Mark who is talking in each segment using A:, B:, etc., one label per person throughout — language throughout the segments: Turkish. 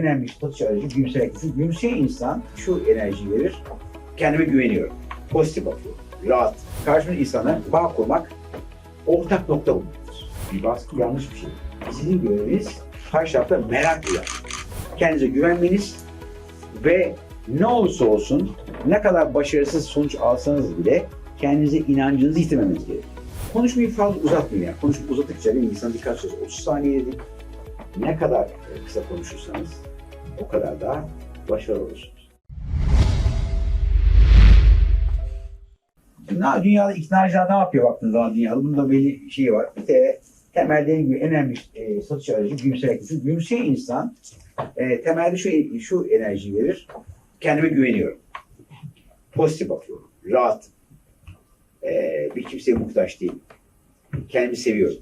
A: önemli satış aracı gülümsemek. Çünkü gülümseyen insan şu enerji verir. Kendime güveniyorum. Pozitif bakıyorum. Rahat. Karşımda insana bağ kurmak ortak nokta bulmaktır. Bir baskı yanlış bir şey. Sizin göreviniz karşı tarafta merak uyar. Kendinize güvenmeniz ve ne olursa olsun ne kadar başarısız sonuç alsanız bile kendinize inancınızı yitirmemeniz gerekiyor. Konuşmayı fazla uzatmayın yani. Konuşup uzattıkça bir insan dikkat süresi 30 saniye dedik. Ne kadar e, kısa konuşursanız o kadar daha başarılı olursunuz. Dünya, dünyada iknacılar ne yapıyor baktığınız zaman dünyada? Bunun da belli şeyi var. Bir de temelde en önemli e, satış aracı gülümsemek. Çünkü insan e, temelde şu, şu enerji verir. Kendime güveniyorum. Pozitif bakıyorum. Rahat. E, bir kimseye muhtaç değilim. Kendimi seviyorum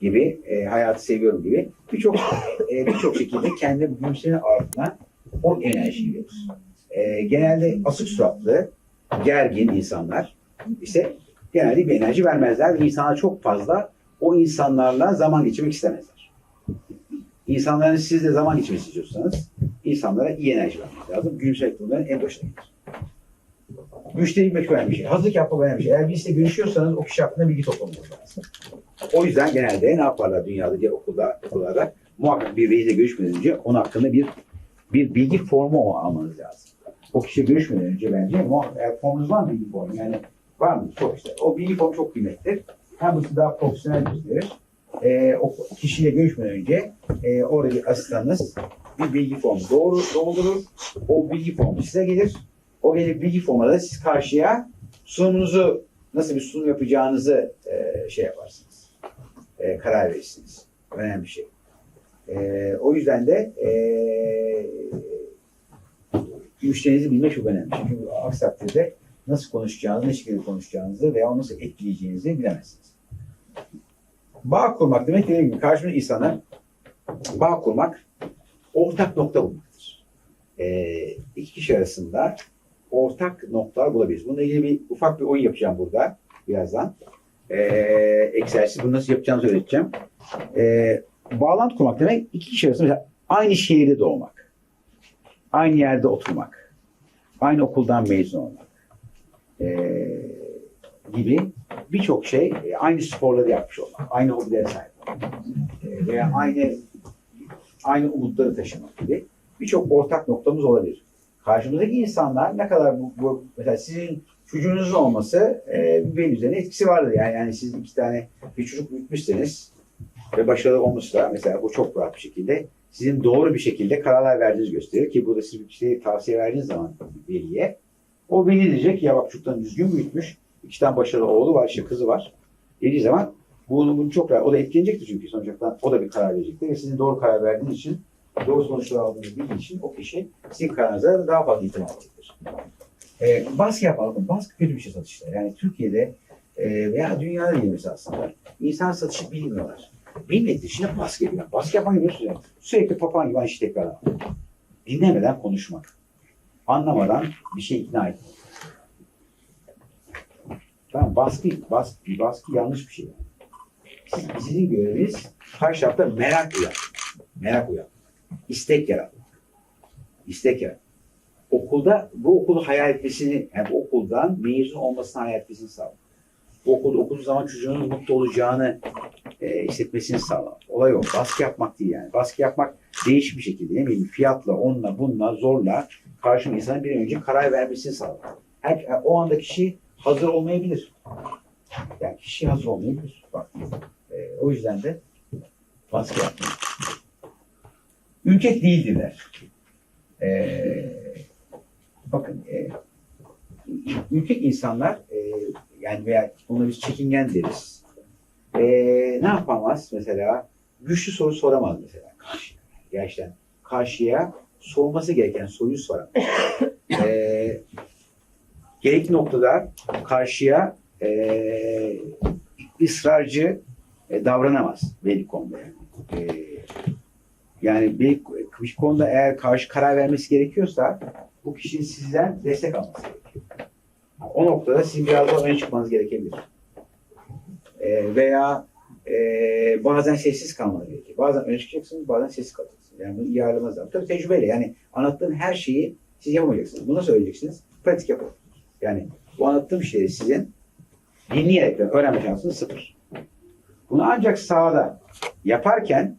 A: gibi, e, hayatı seviyorum gibi birçok e, birçok şekilde kendi bu gülümsemenin ardına o enerjiyi verir. E, genelde asık suratlı, gergin insanlar ise genelde bir enerji vermezler ve insanlar çok fazla o insanlarla zaman geçirmek istemezler. İnsanların sizle zaman geçirmesi istiyorsanız insanlara iyi enerji vermek lazım. Gülümsemek bunların en başına gelir. Müşteri bilmek önemli bir şey. Hazırlık yapmak önemli bir şey. Eğer birisiyle görüşüyorsanız o kişi hakkında bilgi toplamanız lazım. O yüzden genelde ne yaparlar dünyada okulda, okullarda muhakkak bir reisle görüşmeden önce onun hakkında bir bir bilgi formu almanız lazım. O kişiyle görüşmeden önce bence muhakkak formunuz var mı bilgi formu? Yani var mı? Çok işte. O bilgi formu çok kıymetlidir. Hem bu daha profesyonel gösterir. Ee, o kişiyle görüşmeden önce e, orada bir asistanınız bir bilgi formu doğru, doldurur. O bilgi formu size gelir. O gelip bilgi formuna da siz karşıya sunumunuzu nasıl bir sunum yapacağınızı e, şey yaparsınız. E, karar verirsiniz. Önemli bir şey. E, o yüzden de e, müşterinizi bilmek çok önemli. Çünkü aksi takdirde nasıl konuşacağınızı, ne şekilde konuşacağınızı veya onu nasıl etkileyeceğinizi bilemezsiniz. Bağ kurmak demek dediğim gibi karşımda insana bağ kurmak ortak nokta bulmaktır. E, iki kişi arasında ortak noktalar bulabiliriz. Bununla ilgili bir ufak bir oyun yapacağım burada birazdan. Ee, egzersiz bunu nasıl yapacağınızı öğreteceğim. Ee, bağlantı kurmak demek iki kişi arasında aynı şehirde doğmak, aynı yerde oturmak, aynı okuldan mezun olmak ee, gibi birçok şey e, aynı sporları yapmış olmak, aynı hobilere sahip olmak ee, veya aynı aynı umutları taşımak gibi birçok ortak noktamız olabilir karşımızdaki insanlar ne kadar bu, bu mesela sizin çocuğunuzun olması e, benim üzerine etkisi vardır. Yani, yani siz iki tane bir çocuk büyütmüşseniz ve başarılı olmuşsa mesela bu çok rahat bir şekilde sizin doğru bir şekilde kararlar verdiğinizi gösterir ki burada siz bir şey tavsiye verdiğiniz zaman veliye o beni diyecek ya bak çocuktan düzgün büyütmüş iki tane başarılı oğlu var işte kızı var dediği zaman bunu, bunu çok rahat o da etkilenecektir çünkü sonuçta o da bir karar verecektir ve sizin doğru karar verdiğiniz için doğru sonuçlar aldığınızı bildiği için o kişi sizin kararınıza daha fazla itimat edecektir. E, baskı yapalım. Baskı kötü bir şey satışta. Yani Türkiye'de e, veya dünyada mesela aslında. İnsan satışı bilmiyorlar. Bilmediği için de baskı yapıyor. Baskı yapan gibi yani. Sürekli papağan gibi aynı şeyi tekrarlamak. Dinlemeden konuşmak. Anlamadan bir şey ikna etmek. Tamam baskı, baskı, baskı yanlış bir şey. Sizin göreviniz karşı tarafta merak uyar. Merak uyar istek yaratmak. İstek yaratmak. Okulda bu okulu hayal etmesini, yani bu okuldan mezun olmasını hayal etmesini sağlamak. Bu okulda okuduğu zaman çocuğunun mutlu olacağını e, hissetmesini sağlamak. Olay o. Baskı yapmak değil yani. Baskı yapmak değişik bir şekilde ne bileyim fiyatla, onunla, bununla, zorla karşı insanın bir önce karar vermesini sağlamak. Her, o anda kişi hazır olmayabilir. Yani kişi hazır olmayabilir. Bak, e, o yüzden de baskı yapmak ürkek değildiler. Ee, bakın e, ürkek insanlar e, yani veya ona biz çekingen deriz. E, ne yapamaz mesela? Güçlü soru soramaz mesela karşıya. Gerçekten karşıya sorması gereken soruyu soramaz. e, gerekli noktada karşıya e, ısrarcı e, davranamaz belli konuda. E, yani bir, bir konuda eğer karşı karar vermesi gerekiyorsa bu kişinin sizden destek alması gerekiyor. O noktada sizin biraz daha öne çıkmanız gerekebilir. E, veya e, bazen sessiz kalmanız gerekiyor. Bazen öne çıkacaksınız, bazen sessiz kalacaksınız. Yani bunu iyi ayarlamanız lazım. Tabii tecrübeyle yani anlattığım her şeyi siz yapamayacaksınız. Bunu nasıl öğreneceksiniz? Pratik yapın. Yani bu anlattığım şeyleri sizin dinleyerekten öğrenme şansınız sıfır. Bunu ancak sahada yaparken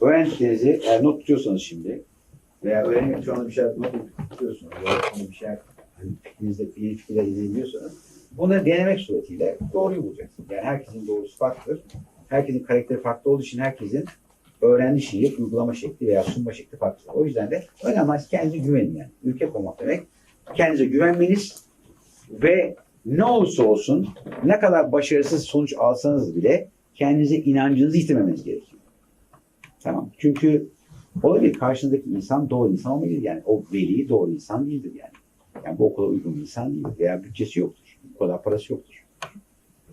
A: öğrendiklerinizi eğer not tutuyorsanız şimdi veya öğrenirken şu anda bir şeyler not tutuyorsunuz veya bir şeyler hani fikrinizde iyi fikirler izleyebiliyorsanız bunu denemek suretiyle doğruyu bulacaksınız. Yani herkesin doğrusu farklıdır. Herkesin karakteri farklı olduğu için herkesin öğrendiği şeyi uygulama şekli veya sunma şekli farklı. O yüzden de önemli kendinize güvenin yani. Ürkek olmak demek kendinize güvenmeniz ve ne olursa olsun ne kadar başarısız sonuç alsanız bile kendinize inancınızı yitirmemeniz gerekiyor. Tamam. Çünkü olabilir karşınızdaki insan doğru insan olmayabilir. Yani o veli doğru insan değildir yani. Yani bu okula uygun insan değildir. Veya bütçesi yoktur. Bu kadar parası yoktur.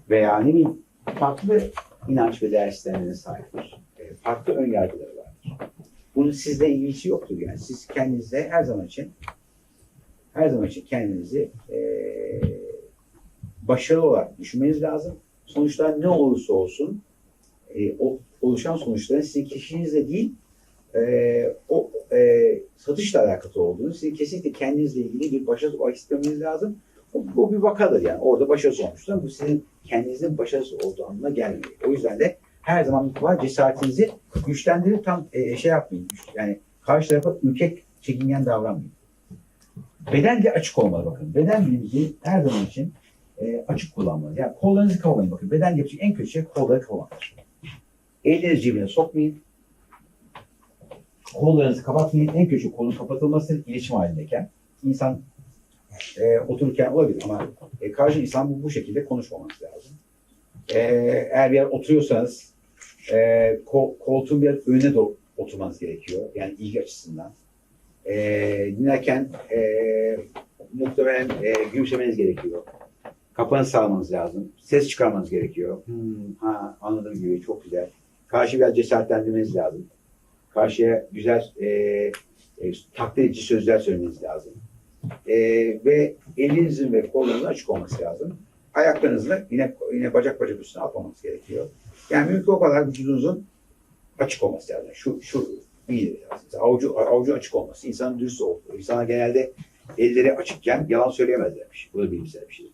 A: Veya ne bileyim farklı inanç ve değer sahiptir. E, Farklı ön yargıları vardır. Bunun sizle ilgisi yoktur yani. Siz kendinize her zaman için her zaman için kendinizi e, başarılı olarak düşünmeniz lazım. Sonuçlar ne olursa olsun e, o oluşan sonuçların sizin kişiliğinizle değil e, o e, satışla alakalı olduğunu, sizin kesinlikle kendinizle ilgili bir başarısız olarak istemeniz lazım. O, o bir vakadır yani. Orada başarısız olmuştur. Bu sizin kendinizin başarısız olduğu anlamına gelmiyor. O yüzden de her zaman mutlaka cesaretinizi güçlendirip tam e, şey yapmayın. Yani karşı tarafa ürkek, çekingen davranmayın. Beden de açık olmalı bakın. Beden dilinizi her zaman için e, açık kullanmalı. Yani kollarınızı kavmayın bakın. Beden yapacak en kötü şey kolları kavmaktır. Ellerinizi cebine sokmayın. Kollarınızı kapatmayın. En kötü kolun kapatılması iletişim halindeyken. İnsan e, otururken olabilir ama e, karşı insan bu, bu şekilde konuşmaması lazım. E, eğer bir yer oturuyorsanız e, ko- koltuğun bir önüne doğru oturmanız gerekiyor. Yani ilgi açısından. E, dinlerken e, muhtemelen e, gülümsemeniz gerekiyor. Kafanızı sağlamanız lazım. Ses çıkarmanız gerekiyor. Hmm, ha, anladığım gibi çok güzel. Karşı biraz cesaretlendirmeniz lazım. Karşıya güzel e, e, takdir edici sözler söylemeniz lazım. E, ve elinizin ve kolunuzun açık olması lazım. Ayaklarınızla yine, yine bacak bacak üstüne atmamanız gerekiyor. Yani mümkün o kadar vücudunuzun açık olması lazım. Şu, şu iyi. Avucu, avucu açık olması. insanın dürüst olduğu. İnsanlar genelde elleri açıkken yalan söyleyemezlermiş. Bu da bilimsel bir şey.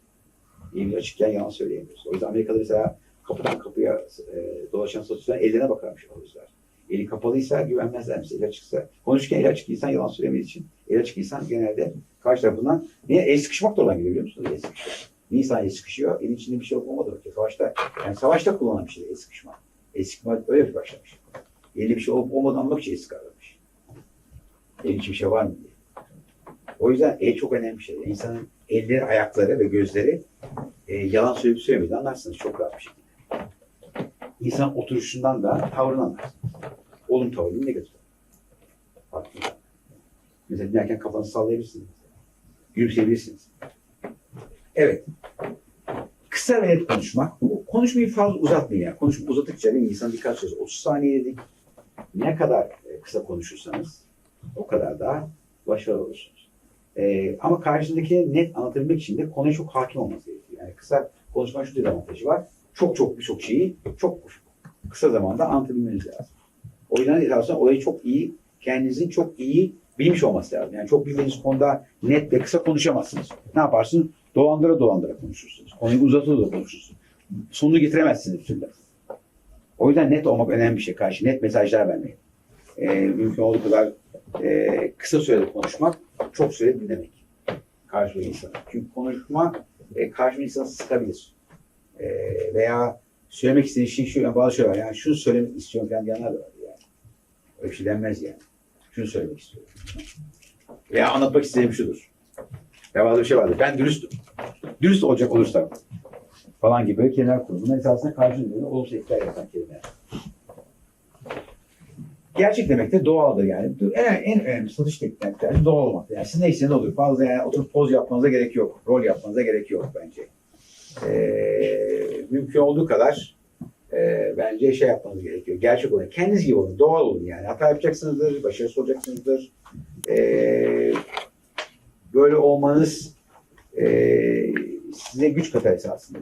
A: Elleri açıkken yalan söyleyemiyoruz. O yüzden Amerika'da mesela kapıdan kapıya e, dolaşan satışçılar ellerine bakarmış polisler. Eli kapalıysa güvenmezlermiş. Eli açıksa. Konuşurken eli açık insan yalan söylemediği için. Eli açık insan genelde karşı tarafından niye el sıkışmak da olan geliyor biliyor musunuz? El sıkışmak. Bir insan el sıkışıyor. Elin içinde bir şey olmadı. Ki. Savaşta, yani savaşta kullanılan bir şey el sıkışma. El sıkma öyle bir başlamış. Elinde bir şey olup olmadığını anlamak için el sıkarlarmış. Elin içinde bir şey var mı diye. O yüzden el çok önemli bir şey. İnsanın elleri, ayakları ve gözleri e, yalan söyleyip söylemediğini anlarsınız çok rahat bir şekilde. İnsan oturuşundan da tavrını anlarsınız. Olum tavrı, negatif. Farklı. Mesela dinlerken kafanızı sallayabilirsiniz. Gülümseyebilirsiniz. Evet. Kısa ve net konuşmak. Konuşmayı fazla uzatmayın. Yani. Konuşma uzattıkça bir insan dikkat çözüyor. 30 saniye dedik. Ne kadar e, kısa konuşursanız o kadar daha başarılı olursunuz. Ee, ama karşındaki net anlatabilmek için de konuya çok hakim olması gerekiyor. Yani kısa konuşma şu bir avantajı var. Çok çok birçok şeyi çok kısa zamanda anlatabilmeniz lazım. O yüzden esasında olayı çok iyi, kendinizin çok iyi bilmiş olması lazım. Yani çok bildiğiniz konuda net ve kısa konuşamazsınız. Ne yaparsınız? Dolandıra dolandıra konuşursunuz. Konuyu uzata uzata konuşursunuz. Sonunu getiremezsiniz bir türlü. O yüzden net olmak önemli bir şey. Karşı net mesajlar vermek. Ee, mümkün olduğu kadar e, kısa sürede konuşmak, çok sürede dinlemek. Karşıdaki insana. Çünkü konuşma e, karşıdaki insanı sıkabilir. E, veya söylemek istediği şey şu, yani bazı şeyler. Yani şunu söylemek istiyorum falan diyenler de var yani. Öyle şey denmez yani. Şunu söylemek istiyorum. Veya anlatmak istediğim şudur. Ya bazı bir şey vardır. Ben dürüstüm. Dürüst olacak olursam falan gibi kelimeler kurulur. Bunlar esasında karşılığında olumsuz etkiler yaratan kelimeler. Gerçek demek de doğaldır yani. En, en önemli satış teknikleri doğal olmak. Yani siz neyse ne oluyor. Fazla yani oturup poz yapmanıza gerek yok. Rol yapmanıza gerek yok bence. Ee, mümkün olduğu kadar e, bence şey yapmanız gerekiyor. Gerçek olun. Kendiniz gibi olun. Doğal olun yani. Hata yapacaksınızdır. Başarısız olacaksınızdır. Ee, böyle olmanız e, size güç katar esasında.